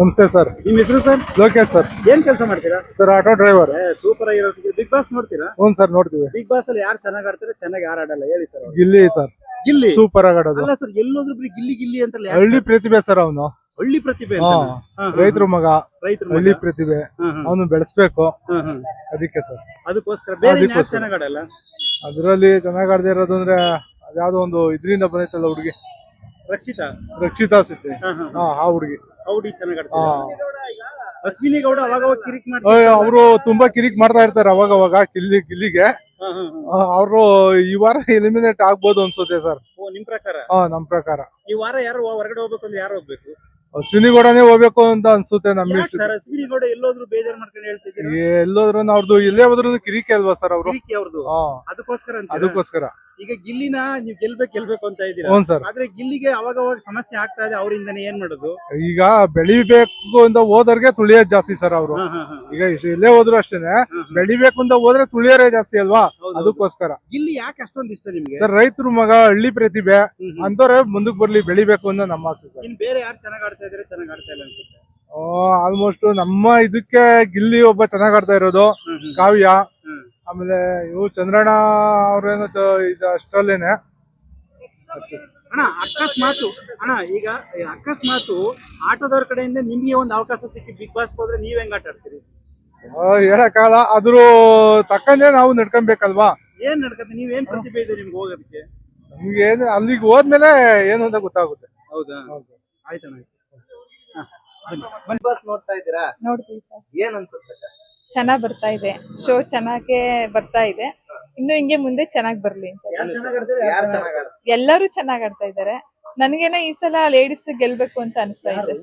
ನಮಸ್ತೆ ಸರ್. ನಿಮ್ ಹೆಸರು ಸರ್? ಲೋಕೇಶ್ ಸರ್. ಏನ್ ಕೆಲಸ ಮಾಡ್ತೀರಾ? Sir auto driver. ಸೂಪರ್ ಆಗಿರೋ ಬಿಗ್ ಬಾಸ್ ನೋಡ್ತೀರಾ? ಹ್ಞೂ ಸರ್ ನೋಡ್ತೀವಿ. ಬಿಗ್ ಬಾಸ್ ಅಲ್ಲಿ ಯಾರು ಚೆನ್ನಾಗಿ ಆಡ್ತಾರೆ ಚೆನ್ನಾಗಿ ಯಾರು ಆಡಲ್ಲ? ಹೇಳಿ sir Gilli sir. Gilli? Super ಆಗಿ ಆಡೋದು. ಅಲ್ಲ ಸರ್ ಎಲ್ಲೋದ್ರು ಬರೀ ಗಿಲ್ಲಿ ಗಿಲ್ಲಿ ಅಂತ ಹಳ್ಳಿ? ಪ್ರತಿಭೆ ಸರ್ ಅವನು. ಹಳ್ಳಿ ಪ್ರತಿಭೆ ಹಾ ಅಂತ ರೈತರ ಮಗ. ರೈತರ ಹಳ್ಳಿ ಪ್ರತಿಭೆ. ಅವನು ಬೆಳೆಸ್ಬೇಕು. ಅದಕ್ಕೆ ಸರ್. ಅದಕ್ಕೋಸ್ಕರ ಬೇರೆ ಇನ್ಯಾರು ಅದಕ್ಕೋಸ್ಕರ. ಚೆನ್ನಾಗ್ ಆಡಲ್ಲ? ಅದರಲ್ಲಿ ಚೆನ್ನಾಗಿ ಆಡದೆ ಇರೋದು ಅಂದ್ರೆ ಅದ್ಯಾವ್ದೋ ಒಂದು ಇದರಿಂದ ಬಂದೈತಲ್ಲ ಹುಡುಗಿ. ರಕ್ಷಿತಾ? ರಕ್ಷಿತಾ ಸಿದ್ದೆ ಹಾ, ಹಾ, ಹಾ. ಆ ಹುಡುಗಿ. ಹೌಡಿ ಚೆನ್ನಾಗಿ ಹಾ. ಆಡ್ತಾರೆ ಅಶ್ವಿನಿ ಗೌಡ ಅವಾಗ ಅವಾಗ ಕಿರಿಕ್ ಮಾಡ್ತಾರೆ ಅವರು ತುಂಬಾ ಕಿರಿಕ್ ಮಾಡ್ತಾ ಇರ್ತಾರೆ ಅವಾಗ ಅವಾಗ ಗಿಲ್ಲಿ ಕಿಲ್ಲಿಗೆ. ಹಾ, ಹಾ, ಹಾ. ಅವರು ಈ ವಾರ ಎಲಿಮಿನೇಟ್ ಆಗ್ಬೋದು ಅನ್ಸುತ್ತೆ ಸರ್. ಓ ನಿಮ್ ಪ್ರಕಾರ? ಹಾ ನಮ್ ಪ್ರಕಾರ. ಈ ವಾರ ಯಾರು ಹೊರಗಡೆ ಹೋಗ್ಬೇಕು ಅಂದ್ರೆ ಯಾರು ಹೋಗ್ಬೇಕು? ಅಶ್ವಿನಿ ಗೌಡನೇ ಹೋಗ್ಬೇಕು ಅಂತ ಅನ್ಸುತ್ತೆ ನಮ್ಗೆ ಯಾಕ್ ಸರ್? ಅಶ್ವಿನಿ ಗೌಡ ಎಲ್ಲೋದ್ರು ಬೇಜಾರ್ ಮಾಡ್ಕೊಂಡು ಹೇಳ್ತಿದ್ದೀರಾ? ಎಲ್ಲೋದ್ರು ಅವ್ರದ್ದು ಎಲ್ಲೇ ಹೋದ್ರು ಕಿರಿಕೆ ಅಲ್ವಾ ಸರ್ ಅವರು? ಕಿರಿಕಿ ಅವ್ರದ್ದು ಹಾ. ಅದಕ್ಕೋಸ್ಕರ ಅಂತ ಅದಕ್ಕೋಸ್ಕರ. ಈಗ ಗಿಲ್ಲಿನ ನೀವು ಗೆಲ್ಬೇಕು ಗೆಲ್ಬೇಕು ಅಂತ ಇದ್ದೀರಾ? ಹ್ಞೂ ಸರ್. ಆದ್ರೆ ಗಿಲ್ಲಿಗೆ ಅವಾಗ ಅವಾಗ ಸಮಸ್ಯೆ ಆಗ್ತಾ ಇದೆ ಅವರಿಂದನೇ ಏನ್ ಮಾಡೋದು? ಈಗ ಬೆಳಿಬೇಕು ಅಂತ ಹೋದವ್ರಿಗೆ ತುಳಿಯೋದ್ ಜಾಸ್ತಿ ಸರ್ ಅವರು. ಹಾ, ಹಾ, ಹಾ. ಈಗ ಇಲ್ಲೇ ಎಲ್ಲೇ ಹೋದ್ರು ಅಷ್ಟೇನೆ. ಬೆಳಿಬೇಕು ಅಂತ ಹೋದ್ರೆ ತುಳಿಯೋರೇ ಜಾಸ್ತಿ ಅಲ್ವಾ? ಹೌದು. ಅದಕ್ಕೋಸ್ಕರ. ಗಿಲ್ಲಿ ಯಾಕೆ ಅಷ್ಟೊಂದು ಇಷ್ಟ ನಿಮ್ಗೆ? ಸರ್ ರೈತರು ಮಗ ಹಳ್ಳಿ ಪ್ರತಿಭೆ ಹ್ಮ್, ಹ್ಮ್. ಅಂತವ್ರೆ ಮುಂದಕ್ಕೆ ಬರ್ಲಿ ಬೆಳಿಬೇಕು ಅಂತ ನಮ್ಮ ಆಸೆ ಸರ್. ಇನ್ ಬೇರೆ ಯಾರು ಚೆನ್ನಾಗಿ ಆಡ್ತಾ ಇದಾರೆ ಚೆನ್ನಾಗಿ ಆಡ್ತಾ ಇಲ್ಲ ಅನ್ಸುತ್ತೆ. ಆಲ್ಮೋಸ್ಟ್ ನಮ್ಮ ಇದಕ್ಕೆ ಗಿಲ್ಲಿ ಒಬ್ಬ ಚೆನ್ನಾಗ್ ಆಡ್ತಾ ಇರೋದು. ಕಾವ್ಯ. ಆಮೇಲೆ ಇವು ಚಂದ್ರಣ್ಣ ಅವ್ರೇನು ಇದು ಅಷ್ಟರಲ್ಲೇನೆ. ಅಣ್ಣ ಅಕಸ್ಮಾತು ಅಣ್ಣ ಈಗ ಅಕಸ್ಮಾತು ಆಟೋದವ್ರ ಕಡೆಯಿಂದ ನಿಮ್ಗೆ ಒಂದು ಅವಕಾಶ ಸಿಕ್ಕಿ ಬಿಗ್ ಬಾಸ್ ಹೋದ್ರೆ ನೀವ್ ಹೆಂಗ್ ಆಟ ಆಡ್ತೀರಿ? ಹೇಳಕ್ಕಾಗಲ್ಲ. ಅದ್ರ ತಕ್ಕಂತೆ ನಾವು ನಡ್ಕೊಬೇಕಲ್ವಾ? ಏನ್ ನಡ್ಕತ್ತೆ? ನೀವೇನ್ ಏನ್ ಪ್ರತಿಭೆ ಇದೆ ನಿಮ್ಗೆ ಹೋಗೋದಕ್ಕೆ? ನಿಮ್ಗೆ ಏನು ಅಲ್ಲಿಗೆ ಹೋದ್ಮೇಲೆ ಏನು ಅಂತ ಗೊತ್ತಾಗುತ್ತೆ. ಹೌದಾ? ಹೌದು. ಆಯ್ತಣ್ಣ ಬಿಗ್ ಬಾಸ್ ನೋಡ್ತಾ ಇದ್ದೀರಾ? ನೋಡ್ತೀವಿ ಸರ್. ಏನ್ ಅನ್ಸುತ್ತೆ? ಚೆನ್ನಾಗ್ ಬರ್ತಾ ಇದೆ. ಶೋ ಚೆನ್ನಾಗೆ ಬರ್ತಾ ಇದೆ. ಇನ್ನು ಹಿಂಗೆ ಮುಂದೆ ಚೆನ್ನಾಗ್ ಬರ್ಲಿ ಅಂತ. ಯಾರ್ ಚೆನ್ನಾಗ್ ಯಾರು ಚೆನ್ನಾಗ್ ಆಡ್ತಾರೆ? ಎಲ್ಲರೂ ಚೆನ್ನಾಗ್ ಆಡ್ತಾ ಇದ್ದಾರೆ. ನನ್ಗೇನೋ ಈ ಸಲ ಲೇಡೀಸ್ ಗೆಲ್ಬೇಕು ಅಂತ ಅನಿಸ್ತಾ ಇದೆ.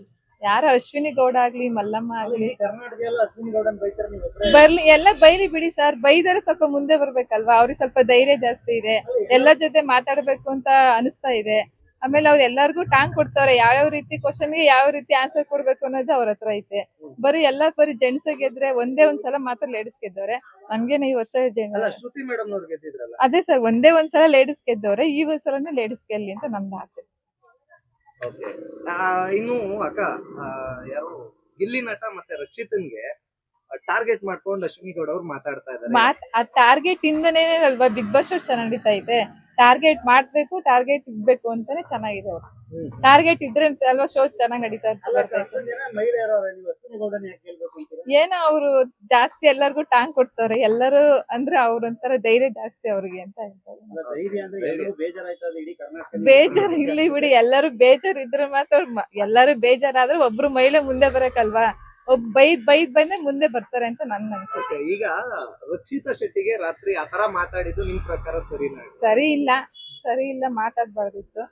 ಯಾರ? ಅಶ್ವಿನಿ ಗೌಡ ಆಗ್ಲಿ ಮಲ್ಲಮ್ಮ ಆಗ್ಲಿ. ಕರ್ನಾಟಕ ಎಲ್ಲ ಅಶ್ವಿನಿ ಗೌಡನ್ ಬೈತಾರೆ ನೀವು ಒಬ್ರೇ. ಬರ್ಲಿ ಎಲ್ಲ ಬೈಲಿ ಬಿಡಿ ಸರ್. ಬೈದರೆ ಸ್ವಲ್ಪ ಮುಂದೆ ಬರ್ಬೇಕಲ್ವಾ? ಅವ್ರಿಗೆ ಸ್ವಲ್ಪ ಧೈರ್ಯ ಜಾಸ್ತಿ ಇದೆ. ಎಲ್ಲರ ಜೊತೆ ಮಾತಾಡ್ಬೇಕು ಅಂತ ಅನಿಸ್ತಾ ಇದೆ. ಆಮೇಲೆ ಅವ್ರು ಎಲ್ಲರಿಗೂ ಟಾಂಗ್ ಕೊಡ್ತಾರೆ ಯಾವ್ಯಾವ ರೀತಿ ಕ್ವಶನ್ಗೆ ಯಾವ ರೀತಿ ಆನ್ಸರ್ ಕೊಡ್ಬೇಕು ಅನ್ನೋದು ಅವ್ರ ಹತ್ರ ಐತೆ. ಬರೀ ಎಲ್ಲ ಬರೀ ಜೆಂಟ್ಸ್ ಗೆದ್ರೆ ಒಂದೇ ಒಂದ್ಸಲ ಮಾತ್ರ ಲೇಡೀಸ್ ಗೆದ್ದವ್ರೆ. ನಮ್ಗೇನು ಈ ವರ್ಷ ಅದೇ ಸರ್ ಒಂದೇ ಒಂದ್ಸಲ ಲೇಡೀಸ್ ಗೆದ್ದವ್ರೆ ಈ ಸಲನೇ ಲೇಡೀಸ್ ಗೆಲ್ಲಿ ಅಂತ ನಮ್ದು ಆಸೆ. ಇನ್ನು ಅಕ್ಕ ಯಾರು ಗಿಲ್ಲಿ ನಟ ಮತ್ತೆ ರಕ್ಷಿತನ್ಗೆ ಟಾರ್ಗೆಟ್ ಮಾಡ್ಕೊಂಡು ಅಶ್ವಿನಿ ಗೌಡ ಅವ್ರು ಮಾತಾಡ್ತಾ ಇದ್ದಾರೆ. ಆ ಟಾರ್ಗೆಟ್ ಇಂದನೇ ಅಲ್ವಾ ಬಿಗ್ ಬಾಸ್ ಶೋ ಚೆನ್ನಾಗಿ ನಡೀತಾ ಇದೆ. ಟಾರ್ಗೆಟ್ ಮಾಡ್ಬೇಕು ಟಾರ್ಗೆಟ್ ಇಡ್ಬೇಕು ಅಂತಾನೆ ಚೆನ್ನಾಗಿದೆ ಅವ್ರು. ಟಾರ್ಗೆಟ್ ಇದ್ರೆ ಅಲ್ವಾ ಶೋ ಚೆನ್ನಾಗಿ ನಡೀತಾ ಇರ್ತದೆ. ಅವ್ರೆ, ಏನೋ ಅವರು ಜಾಸ್ತಿ ಎಲ್ಲರಿಗೂ ಟಾಂಗ್ ಕೊಡ್ತಾರೆ. ಎಲ್ಲರೂ ಅಂದ್ರೆ ಅವ್ರೊಂಥರ ಧೈರ್ಯ ಜಾಸ್ತಿ ಅವ್ರಿಗೆ ಅಂತ ಹೇಳ್ತಾರೆ. ಬೇಜಾರ್ ಇಲ್ಲಿ ಬಿಡಿ ಎಲ್ಲರೂ ಬೇಜಾರ್ ಇದ್ರೆ ಮಾತ್ರ ಎಲ್ಲರೂ ಬೇಜಾರಾದ್ರೆ ಒಬ್ರು ಮಹಿಳೆ ಮುಂದೆ ಬರಕಲ್ವಾ ಒಬ್ ಬೈದ್ ಬೈದ್ ಬಂದ್ರೆ ಮುಂದೆ ಬರ್ತಾರೆ ಅಂತ ನನ್ ಅನ್ಸುತ್ತೆ ಈಗ ರಕ್ಷಿತಾ ಶೆಟ್ಟಿಗೆ ರಾತ್ರಿ ಆತರ ಮಾತಾಡಿದ್ದು ನಿಮ್ ಪ್ರಕಾರ ಸರಿ ಸರಿ ಇಲ್ಲ. ಸರಿ ಇಲ್ಲ ಮಾತಾಡ್ಬಾರ್ದಿತ್ತು.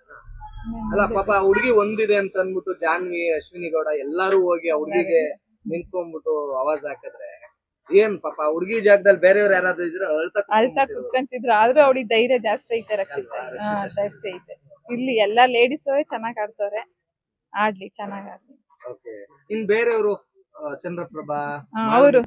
ಅಲ್ಲ ಪಾಪ ಹುಡುಗಿ ಒಂದಿದೆ ಅಂತ ಅನ್ಬಿಟ್ಟು ಜಾನ್ವಿ ಅಶ್ವಿನಿ ಗೌಡ ಎಲ್ಲಾರು ಹೋಗಿ ಆ ಹುಡುಗಿಗೆ ನಿಂತ್ಕೊಂಡ್ಬಿಟ್ಟು ಅವಾಜ್ ಹಾಕಿದ್ರೆ ಏನ್ ಪಾಪ ಹುಡುಗಿ ಜಾಗದಲ್ಲಿ ಬೇರೆಯವ್ರು ಯಾರಾದ್ರೂ ಇದ್ರೆ ಅಳ್ತಾ ಅಳ್ತಾ ಕುತ್ಕೊಂತಿದ್ರು. ಆದ್ರೂ ಅವ್ಳಿಗೆ ಧೈರ್ಯ ಜಾಸ್ತಿ ಐತೆ ರಕ್ಷಿತ. ಜಾಸ್ತಿ ಐತೆ. ಇಲ್ಲಿ ಎಲ್ಲಾ ಲೇಡೀಸ್ ಚೆನ್ನಾಗ್ ಆಡ್ತಾರೆ ಆಡ್ಲಿ ಚೆನ್ನಾಗ್ ಆಡ್ಲಿ. ಇನ್ ಬೇರೆಯವರು? ಚಂದ್ರಪ್ರಭಾ ಅವರು.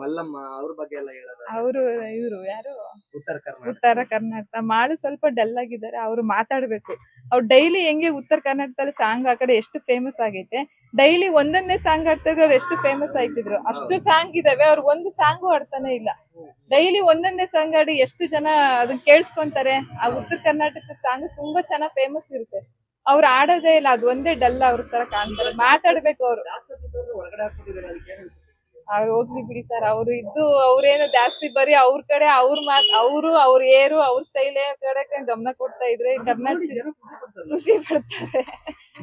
ಮಲ್ಲಮ್ಮ ಅವ್ರ ಬಗ್ಗೆ ಎಲ್ಲ ಹೇಳೋದು? ಅವರು ಇವರು ಯಾರು? ಉತ್ತರ ಕರ್ನಾಟಕ. ಉತ್ತರ ಕರ್ನಾಟಕ. ಮಾಡು ಸ್ವಲ್ಪ ಡಲ್ ಆಗಿದ್ದಾರೆ ಅವ್ರು ಮಾತಾಡ್ಬೇಕು. ಅವ್ರು ಡೈಲಿ ಹೆಂಗೆ ಉತ್ತರ ಕರ್ನಾಟಕದಲ್ಲಿ ಸಾಂಗ್ ಆ ಕಡೆ ಎಷ್ಟು ಫೇಮಸ್ ಆಗೈತೆ ಡೈಲಿ ಒಂದನ್ನೇ ಸಾಂಗ್ ಆಡ್ತಾ ಇದ್ರು ಅವ್ರು ಎಷ್ಟು ಫೇಮಸ್ ಆಯ್ತಿದ್ರು ಅಷ್ಟು ಸಾಂಗ್ ಇದಾವೆ ಅವ್ರು ಒಂದು ಸಾಂಗು ಆಡ್ತಾನೆ ಇಲ್ಲ. ಡೈಲಿ ಒಂದೊಂದೇ ಸಾಂಗ್ ಆಡಿ ಎಷ್ಟು ಜನ ಅದನ್ನ ಕೇಳಿಸ್ಕೊಂತಾರೆ ಆ ಉತ್ತರ ಕರ್ನಾಟಕದ ಸಾಂಗ್ ತುಂಬಾ ಚೆನ್ನಾಗಿ ಫೇಮಸ್ ಇರುತ್ತೆ. ಅವ್ರು ಆಡೋದೇ ಇಲ್ಲ ಅದು ಒಂದೇ ಡಲ್ ಅವ್ರ ತರ ಕಾಣ್ತಾರೆ. ಮಾತಾಡ್ಬೇಕು ಅವ್ರು. ಅವ್ರು ಹೋಗ್ಲಿ ಬಿಡಿ ಸರ್ ಅವ್ರು ಇದ್ದು ಅವ್ರೇನು ಜಾಸ್ತಿ ಬರೀ ಅವ್ರ ಕಡೆ ಅವ್ರ ಮಾತ್ ಅವರು ಅವ್ರ ಏರು ಅವ್ರ ಸ್ಟೈಲ್ ಕಡೆ ಗಮನ ಕೊಡ್ತಾ ಇದ್ರೆ ಕರ್ನಾಟಕ ಖುಷಿ ಪಡ್ತಾರೆ.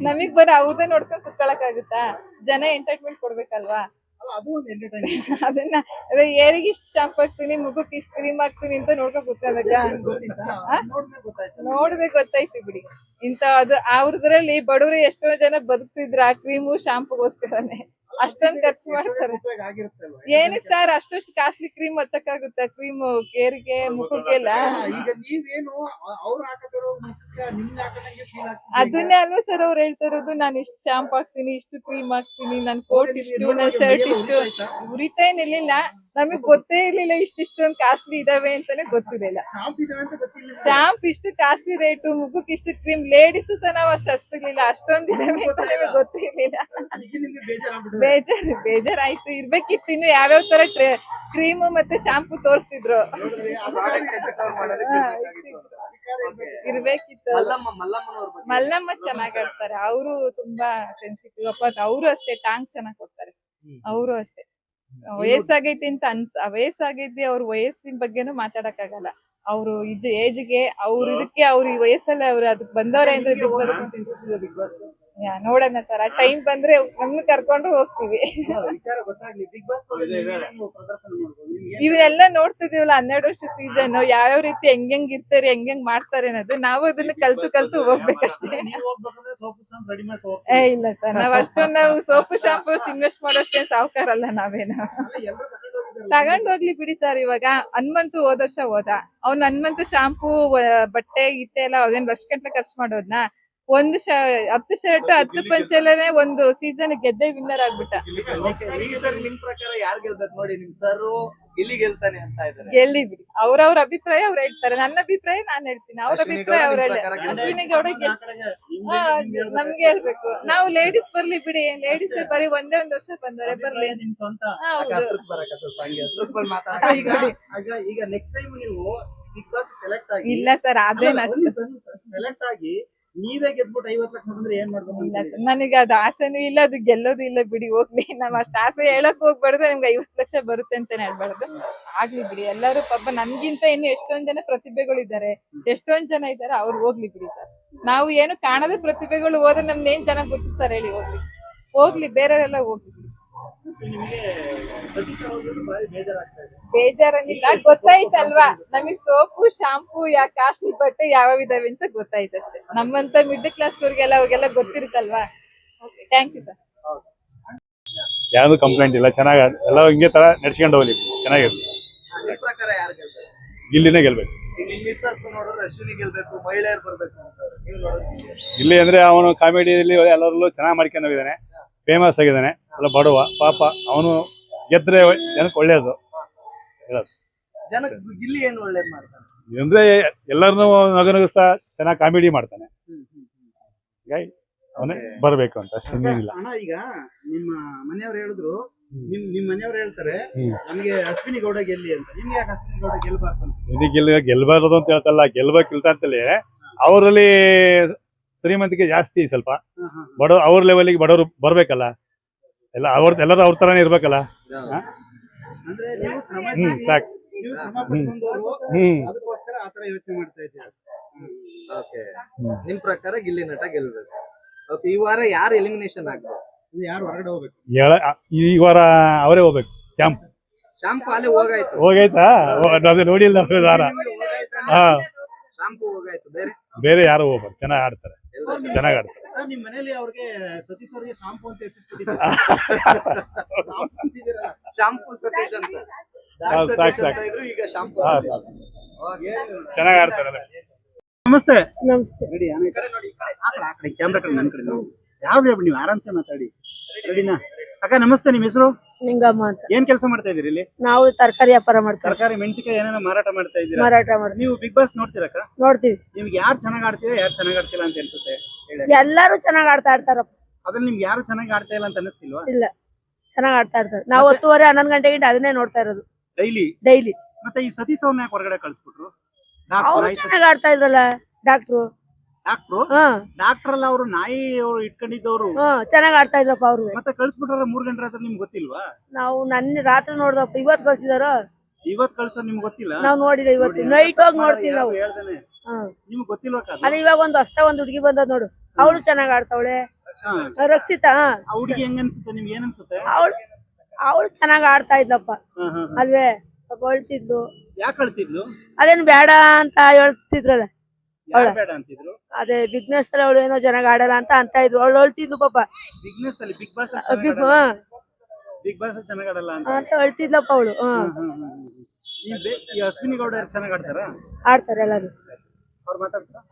ನಮಗ್ ಬರೀ ಅವ್ರದೇ ನೋಡ್ಕೊಂಡ್ ಕುತ್ಕೊಳಕ್ ಆಗುತ್ತಾ ಜನ ಎಂಟರ್ಟೈನ್ಮೆಂಟ್ ಕೊಡ್ಬೇಕಲ್ವಾ? ಅದನ್ನ ಅದೇ ಏರಿಗೆ ಇಷ್ಟ ಶಾಂಪ್ ಹಾಕ್ತೀನಿ ಮುಖಕ್ಕೆ ಇಷ್ಟ ಕ್ರೀಮ್ ಹಾಕ್ತೀನಿ ಅಂತ ನೋಡ್ಕೊಂಡ್ ಕುತ್ಕೋಬೇಕಾ? ನೋಡ್ಬೇಕು ಗೊತ್ತಾಯ್ತು ಬಿಡಿ. ಇಂತ ಅದು ಅವ್ರದ್ರಲ್ಲಿ ಬಡವರು ಎಷ್ಟೋ ಜನ ಬದುಕ್ತಿದ್ರ ಆ ಕ್ರೀಮು ಶಾಂಪುಗೋಸ್ಕರನೇ. ಅಷ್ಟೊಂದ್ ಖರ್ಚು ಮಾಡ್ತಾರೆ. ಏನಕ್ಕೆ ಸರ್ ಅಷ್ಟಷ್ಟು ಕಾಸ್ಟ್ಲಿ ಕ್ರೀಮ್ ಹಚ್ಚಕ್ಕಾಗುತ್ತೆ? ಕ್ರೀಮ್ ಕೇರಿಗೆ ಮುಖಕ್ಕೆಲ್ಲ ಅದನ್ನೇ ಅಲ್ವಾ ಸರ್ ಅವ್ರು ಹೇಳ್ತಾ ಇರೋದು? ನಾನು ಇಷ್ಟು ಶಾಂಪ್ ಹಾಕ್ತೀನಿ ಇಷ್ಟು ಕ್ರೀಮ್ ಹಾಕ್ತೀನಿ ನನ್ ಕೋಟ್ ಇಷ್ಟು ನನ್ ಶರ್ಟ್ ಇಷ್ಟು. ಉರಿತಾ ಏನಿರ್ಲಿಲ್ಲ ನಮಗ್ ಗೊತ್ತೇ ಇರ್ಲಿಲ್ಲ ಇಷ್ಟಿಷ್ಟೊಂದು ಕಾಸ್ಟ್ಲಿ ಇದಾವೆ ಅಂತಾನೆ ಗೊತ್ತಿರಲಿಲ್ಲ. ಶಾಂಪ್ ಇಷ್ಟು ಕಾಸ್ಟ್ಲಿ ರೇಟು ಮುಗುಕ್ ಇಷ್ಟು ಕ್ರೀಮ್ ಲೇಡೀಸ್ ಸಹ ನಾವು ಅಷ್ಟು ಹಸ್ತಿರ್ಲಿಲ್ಲ. ಅಷ್ಟೊಂದು ಇದಾವೆ ಅಂತ ನಮಗೆ ಗೊತ್ತಿರ್ಲಿಲ್ಲ. ಬೇಜಾರು ನಿಮ್ಗೆ ಬೇಜಾರಾಗ್ಬಿಟ್ಟಿದೆ. ಬೇಜಾರ್ ಬೇಜಾರಾಯ್ತು. ಇರ್ಬೇಕಿತ್ತು ಇನ್ನು ಯಾವ್ಯಾವ ತರ ಕ್ರೀಮ್ ಮತ್ತೆ ಶಾಂಪು ತೋರಿಸ್ತಿದ್ರು. ಇರ್ಬೇಕಿತ್ತು. ಮಲ್ಲಮ್ಮ ಚೆನ್ನಾಗಿರ್ತಾರೆ ಬಗ್ಗೆ. ಮಲ್ಲಮ್ಮ ಚೆನ್ನಾಗ್ ಆಡ್ತಾರೆ. ಅವರು ತುಂಬಾ ಸೆನ್ಸಿಟಿವ್ ಅಪ್ಪ ಅವರು ಅಷ್ಟೇ ಟಾಂಗ್ ಚೆನ್ನಾಗ್ ಕೊಡ್ತಾರೆ. ಅವರು ಅಷ್ಟೇ. ವಯಸ್ಸಾಗೈತಿ ಅಂತ ಅನ್ಸ್ ವಯಸ್ಸಾಗೈತಿ ಅವ್ರ ವಯಸ್ಸಿನ ಬಗ್ಗೆನು ಮಾತಾಡಕ್ ಆಗಲ್ಲ ಅವ್ರು ಇಜ್ ಏಜ್ಗೆ ಅವ್ರ ಇದಕ್ಕೆ ಅವ್ರ ಈ ವಯಸ್ಸಲ್ಲಿ ಅವ್ರು ಅದಕ್ಕೆ ಬಂದವ್ರೆ ಅಂದ್ರೆ big boss. Big boss yeah, ನೋಡೋಣ ಸರ್. ಆ ಟೈಮ್ ಬಂದ್ರೆ ನಮ್ಗೆ ಕರ್ಕೊಂಡು ಹೋಗ್ತೀವಿ. ವಿಚಾರ ಗೊತ್ತಾಗ್ಲಿ. ಬಿಗ್ ಬಾಸ್ ಪ್ರದರ್ಶನ ಮಾಡ್ಬೋದು. ನಿಮ್ಗೆ ಇವೆಲ್ಲ ನೋಡ್ತಿದೀವಲ್ಲ ಹನ್ನೆರಡು ವರ್ಷ ಸೀಸನ್ ಯಾವ್ಯಾವ ರೀತಿ ಹೆಂಗ್ ಇರ್ತಾರೆ ಹೆಂಗ್ ಮಾಡ್ತಾರೆ ಅನ್ನೋದು ನಾವು ಅದನ್ನ ಕಲ್ತು ಕಲ್ತು ಹೋಗ್ಬೇಕಷ್ಟೇ ಏ ಇಲ್ಲ ಸರ್. ನಾವ್ ಅಷ್ಟೊಂದು ನಾವು ಸೋಪು ಶಾಂಪು ಇನ್ವೆಸ್ಟ್ ಮಾಡೋಷ್ಟೇ ಸಾವುಕಾರ ಅಲ್ಲ ನಾವೇನು ತಗೊಂಡು ಹೋಗಿದ್ದಾರೆ. ತಗೊಂಡ್ ಹೋಗ್ಲಿ ಬಿಡಿ ಸರ್ ಇವಾಗ. ಹನುಮಂತು ಹೋದ ವರ್ಷ ಹೋದ. ಅವ್ನ್ ಹನುಮಂತು ಶಾಂಪೂ ಬಟ್ಟೆ ಗಿಟ್ಟೆ ಎಲ್ಲ ಅದೇನ್ ಲಕ್ಷ ಗಂಟೆ ಖರ್ಚು ಮಾಡೋದ್ನ? ಒಂದು ಶ ಹತ್ತು ಶರ್ಟ್ ಹತ್ತು ಪಂಚಲ್ಲೇ ಒಂದು ಸೀಸನ್ ಗೆದ್ದೆ ವಿನ್ನರ್ ಆಗ್ಬಿಟ್ಟ. ನಿಮ್ ಪ್ರಕಾರ ಯಾರು ಗೆಲ್ಬೇಕು ನೋಡಿ ನಿಮ್ ಸರ್ ಇಲ್ಲಿ ಗೆಲ್ತಾನೆ ಅಂತ ಇದ್ದಾರೆ ಗೆಲ್ಲಿ ಬಿಡಿ. ಅವ್ರವ್ರ ಅಭಿಪ್ರಾಯ ಅವ್ರು ಹೇಳ್ತಾರೆ. ನನ್ನ ಅಭಿಪ್ರಾಯ ನಾನ್ ಹೇಳ್ತೀನಿ. ಅವ್ರ ಅಭಿಪ್ರಾಯ ಅವ್ರು ಅಶ್ವಿನಿ ಗೌಡ ನಿಮ್ಗೆ- ಹಾ, ಹೇಳ್ಬೇಕು. ನಮ್ಗೆ ಹೇಳ್ಬೇಕು. ನಾವು ಲೇಡೀಸ್ ಬರ್ಲಿ ಬಿಡಿ. ಲೇಡೀಸ್ ಬರೀ ಒಂದೇ ಒಂದ್ ವರ್ಷ ಬಂದರೆ ಬರ್ಲಿ. ಈಗ ನೆಕ್ಸ್ಟ್ ಟೈಮ್ ನೀವು ಇಲ್ಲ ಸರ್ ಆದ್ರೆ ಅಷ್ಟು ಸೆಲೆಕ್ಟ್ ಆಗಿ ನೀವೇ ಗೆದ್ಬಿಟ್ಟು ಐವತ್ತು ಲಕ್ಷ ಬಂದ್ರೆ ಏನ್ ಮಾಡ್ಬೇಕು ಇಲ್ಲ ಸರ್ ನನಗೆ ಅದು ಆಸೆನೂ ಇಲ್ಲ ಅದು ಗೆಲ್ಲೋದು ಇಲ್ಲ ಬಿಡಿ ಹೋಗ್ಲಿ. ನಾವ್ ಅಷ್ಟ್ ಆಸೆ ಹೇಳಕ್ ಹೋಗ್ಬಾರ್ದು ನಿಮ್ಗೆ ಐವತ್ ಲಕ್ಷ ಬರುತ್ತೆ ಅಂತಾನೆ ಹೇಳ್ಬಾರ್ದು. ಆಗ್ಲಿ ಬಿಡಿ ಎಲ್ಲರೂ ಪಾಪ ನನ್ಗಿಂತ ಇನ್ನು ಎಷ್ಟೊಂದ್ ಜನ ಪ್ರತಿಭೆಗಳಿದ್ದಾರೆ ಎಷ್ಟೊಂದ್ ಜನ ಇದ್ದಾರೆ ಅವ್ರು ಹೋಗ್ಲಿ ಬಿಡಿ ಸರ್. ನಾವು ಏನು ಕಾಣದ ಪ್ರತಿಭೆಗಳು ಹೋದ್ರೆ ನಮ್ನ ಏನ್ ಜನ ಗುರುತಿಸ್ತಾರೆ ಹೇಳಿ ಹೋಗ್ಲಿ. ಹೋಗ್ಲಿ ಬೇರೆಯವರೆಲ್ಲ ಹೋಗ್ಲಿ ಬಿಡಿ ನಿಮಗೆ ಸತೀಶ್ ಅವ್ರಿಗೆ ಭಾರಿ ಬೇಜಾರಾಗ್ತಾ ಇದೆ. ಬೇಜಾರನ್ನಿಲ್ಲ ಗೊತ್ತಾಯ್ತಲ್ವಾ? ನಮಗ್ ಸೋಪು, ಶಾಂಪೂ, ಯಾ ಕಾಸ್ಟ್ಲಿ ಬಟ್ಟೆ ಯಾವ ಇದಾವೆ ಅಂತ ಗೊತ್ತಾಯ್ತು ಅಷ್ಟೇ ನಮ್ಮಂತ ಮಿಡ್ಲ್ ಕ್ಲಾಸ್ ಅವ್ರಿಗೆಲ್ಲ ಅವಾಗೆಲ್ಲ ಗೊತ್ತಿರುತ್ತಲ್ವಾ? ಥ್ಯಾಂಕ್ ಯು ಸರ್ ಯಾವ್ದು ಕಂಪ್ಲೇಂಟ್ ಇಲ್ಲ. ಚೆನ್ನಾಗಿ ಎಲ್ಲ ಹಿಂಗೆ ತರ ನಡ್ಸ್ಕೊಂಡು ಹೋಗ್ಲಿ. ಚೆನ್ನಾಗಿರ್ಲಿ ಯಾರ್ ಗೆಲ್ಬೇಕು. ಮಹಿಳೆಯರು ಗಿಲ್ಲಿ ಅಂದ್ರೆ ಅವನು ಕಾಮಿಡಿಯಲ್ಲಿ ಎಲ್ಲರಲ್ಲೂ ಚೆನ್ನಾಗಿ ಮಾಡ್ಕೊಂಡು ಹೋಗಿದ್ದಾನೆ. ಫೇಮಸ್ ಆಗಿದ್ದಾನೆ. ಸ್ವಲ್ಪ ಬಡವ, ಪಾಪ. ಅವನು ಗೆದ್ರೆ ಜನಕ್ಕೆ ಒಳ್ಳೇದು. ಹೇಳೋದು. ಜನಕ್ಕೆ ಗಿಲ್ಲಿ ಏನ್ ಒಳ್ಳೇದ್ ಮಾಡ್ತಾನೆ? ಅಂದ್ರೆ ಎಲ್ಲರನ್ನೂ ನಗನಗಿಸ್ತಾ ಚೆನ್ನಾಗಿ ಕಾಮಿಡಿ ಮಾಡ್ತಾನೆ. ಹೀಗಾಗಿ ಅವನೇ ಬರ್ಬೇಕು ಅಂತ ಅಷ್ಟೇ ಇನ್ನೇನಿಲ್ಲ ಅಣ್ಣ ಈಗ ನಿಮ್ಮ ಮನೆಯವ್ರು ಹೇಳಿದ್ರು ನಿಮ್ ನಿಮ್ ಮನೆಯವ್ರು ಹೇಳ್ತಾರೆ. ನಮ್ಗೆ ಅಶ್ವಿನಿ ಗೌಡ ಗೆಲ್ಲಿ ಅಂತ. ನಿಮ್ಗೆ ಯಾಕೆ ಅಶ್ವಿನಿ ಗೌಡ ಗೆಲ್ಬಾರ್ದು ಅನ್ಸುತ್ತೆ ಅಂತ ಹೇಳ್ತಲ್ಲ ಗೆಲ್ಬೇಕಿಲ್ತ ಅಂತಲೇ ಅವರಲ್ಲಿ ಶ್ರೀಮಂತಿಕೆ ಜಾಸ್ತಿ ಸ್ವಲ್ಪ. ಬಡ ಅವ್ರ ಲೆವೆಲ್ಗೆ ಬಡವರು ಬರ್ಬೇಕಲ್ಲ. ಎಲ್ಲ ಅವ್ರ ಎಲ್ಲರೂ ಅವ್ರ ತರಾನೇ ಇರ್ಬೇಕಲ್ಲ. ಹ್ಮ್ ಸಾಕು. ಹ್ಮ್ ಅದಕ್ಕೋಸ್ಕರ ಆತರ ಯೋಚನೆ ಮಾಡ್ತಾ ಇದ್ದೀರಾ? ಓಕೆ. ನಿಮ್ ಪ್ರಕಾರ ಗಿಲ್ಲಿ ನಟ ಗೆಲ್ಬೇಕು. ಓಕೆ ಈ ವಾರ ಯಾರು ಎಲಿಮಿನೇಷನ್ ಆಗ್ಬೇಕು? ಯಾರು ಹೊರಗಡೆ ಹೋಗ್ಬೇಕು? ಹೇಳ ಈ ವಾರ ಅವರೇ ಹೋಗ್ಬೇಕು ಶ್ಯಾಮ್. ಶಾಂಪು ಅಲ್ಲಿ ಹೋಗಾಯ್ತು. ಹೋಗೈತಾ ಅದು ನೋಡಿಲ್ಲ ಅವ್ರು ವಾರ. ಹಾ ಶಾಂಪು ಹೋಗಾಯ್ತು. ಬೇರೆ? ಬೇರೆ ಯಾರು ಹೋಗ್ಬೇಕು ಚೆನ್ನಾಗಿ ಆಡ್ತಾರೆ. ಚೆನ್ನಾಗಿ ಆಡ್ತಾರೆ ಸರ್ ನಿಮ್ ಮನೇಲಿ ಅವ್ರಿಗೆ ಸತೀಶ್ ಅವರಿಗೆ ಶಾಂಪು ಅಂತ ಶಾಂಪು ಸತೀಶ್ ಅಂತ. ಹೌದು, ಸತೀಶ್ ಸಾಕು, ಅಂತ ಇದ್ರು ಈಗ ಶಾಂಪು ಹಾ, ಸತೀಶ್. ಚೆನ್ನಾಗಿ ಆಡ್ತಾರೆ ನಮಸ್ತೆ. ನಮಸ್ತೆ. ರೆಡಿ ಈ ಕಡೆ ನೋಡಿ ಆ ಕಡೆ ಆ ಕಡೆ ಕ್ಯಾಮ್ರಾ ಕಡೆ ನನ್ನ ಕಡೆ ಹೇಳ್ಬಿಡಿ ನೀವು ಆರಾಮ್ಸೆ ಮಾತಾಡಿ. ರೆಡಿನಾ? ಅಕ್ಕ ನಮಸ್ತೆ ನಿಮ್ಮ ಹೆಸರು? ನಿಂಗಮ್ಮ ಅಂತ. ಏನ್ ಕೆಲಸ ಮಾಡ್ತಾ ಇದೀರಿ ಇಲ್ಲಿ? ನಾವು ತರಕಾರಿ ವ್ಯಾಪಾರ ಮಾಡ್ತೀವಿ. ತರಕಾರಿ ಮೆಣಸಿನಕಾಯಿ ಏನೇನೋ ಮಾರಾಟ ಮಾಡ್ತಾ ಇದ್ದೀರಾ? ಮಾರಾಟ ಮಾಡ್ತೀವಿ. ನೀವು ಬಿಗ್ ಬಾಸ್ ನೋಡ್ತೀರಕ್ಕ ನೋಡ್ತೀವಿ. ನಿಮ್ಗೆ ಯಾರು ಚೆನ್ನಾಗಿ ಆಡ್ತೀರಾ ಯಾರು ಚೆನ್ನಾಗಿ ಆಡ್ತಿಲ್ಲ ಅಂತ ಅನ್ಸುತ್ತೆ ಹೇಳಿ ಎಲ್ಲಾರು ಚೆನ್ನಾಗ್ ಆಡ್ತಾ ಇರ್ತಾರಪ್ಪ. ಅದ್ರಲ್ಲಿ ನಿಮ್ಗೆ ಯಾರು ಚೆನ್ನಾಗಿ ಆಡ್ತಾ ಇಲ್ಲ ಅಂತ ಅನಿಸ್ತಿಲ್ವಾ ಇಲ್ಲ. ಚೆನ್ನಾಗ್ ಆಡ್ತಾ ಇರ್ತಾರೆ. ನಾವು ಹತ್ತುವರೆ ಹನ್ನೊಂದು ಗಂಟೆಗಿಂತ ಅದನ್ನೇ ನೋಡ್ತಾ ಇರೋದು. ಡೈಲಿ ಡೈಲಿ ಮತ್ತೆ ಈ ಸತೀಶ್ ಅವ್ರನ್ನ ಯಾಕೆ ಹೊರಗಡೆ ಕಳಿಸ್ಬಿಟ್ರು? ಅವ್ರು ಚೆನ್ನಾಗ್ ಆಡ್ತಾ ಇದ್ರಲ್ಲ ಡಾಕ್ಟ್ರು ಡಾಕ್ಟ್ರು ಡಾಕ್ಟರ್ ಅಲ್ಲ ಅವರು ನಾಯಿ ಅವರು ಇಟ್ಕೊಂಡಿದ್ದವ್ರು. ಹಾ ಚೆನ್ನಾಗ್ ಆಡ್ತಾ ಇದ್ರಪ್ಪ ಅವ್ರು. ಮತ್ತೆ ಕಳ್ಸ್ಬಿಟ್ರ ಮೂರ್ ಗಂಟೆ ರಾತ್ರಿ ನಿಮ್ಗೆ ಗೊತ್ತಿಲ್ವಾ? ನಾವು ನನ್ನ ರಾತ್ರಿ ನೋಡ್ದಪ್ಪ ಇವತ್ ಕಳ್ಸಿದಾರ? ಇವತ್ ಕಳ್ಸೋ ನಿಮ್ಗೆ ಗೊತ್ತಿಲ್ಲ? ನಾವ್ ನೋಡಿಲ್ಲ ಇವತ್ತು ನೈಟ್ ಹೋಗಿ ನೋಡ್ತೀವಿ ನಾವು. ಹೇಳ್ದೇನೆ. ನಿಮ್ಗೆ ಗೊತ್ತಿಲ್ವಾ? ಅದೇ ಇವಾಗ ಒಂದು ಹೊಸ್ತ ಒಂದ್ ಹುಡುಗಿ ಬಂದದ್ ನೋಡು. ಅವಳು ಚೆನ್ನಾಗ್ ಆಡ್ತಾವಳೆ. ರಕ್ಷಿತಾ ಆ ಹುಡುಗಿ ಹೆಂಗ್ ಅನ್ಸುತ್ತೆ ನಿಮ್ಗೆ ಏನ್ ಅನ್ಸುತ್ತೆ? ಅವಳು ಅವಳು ಚೆನ್ನಾಗ್ ಆಡ್ತಾ ಇದ್ಲಪ್ಪ. ಅಲ್ವೇ ಅಳ್ತಿದ್ಲು. ಯಾಕೆ ಅಳ್ತಿದ್ಲು? ಅದೇನ್ ಬೇಡ ಅಂತ ಹೇಳ್ತಿದ್ರಲ್ಲ. ಬೇಡ ಅಂತಿದ್ರು? ಅದೇ ಬಿಗ್ನೆಸ್ ಅಲ್ಲಿ ಅವಳು ಏನೋ ಚೆನ್ನಾಗಿ ಆಡಲ್ಲ ಅಂತ ಅಂತ ಇದ್ರು. ಅವಳು ಅಳ್ತಿದ್ಲು ಪಾಪ. ಬಿಗ್ನೆಸ್ ಅಲ್ಲಿ big boss big big boss ಚೆನ್ನಾಗಿ ಆಡಲ್ಲ ಅಂತ? ಅಂತ ಅಳ್ತಿದ್ಲಪ್ಪ ಅವಳು. ಈ ಅಶ್ವಿನಿ ಗೌಡ ಚೆನ್ನಾಗಿ ಆಡ್ತಾರ? ಆಡ್ತಾರೆ ಎಲ್ಲರೂ. ಅವ್ರು ಮಾತಾಡ್ತಾರ?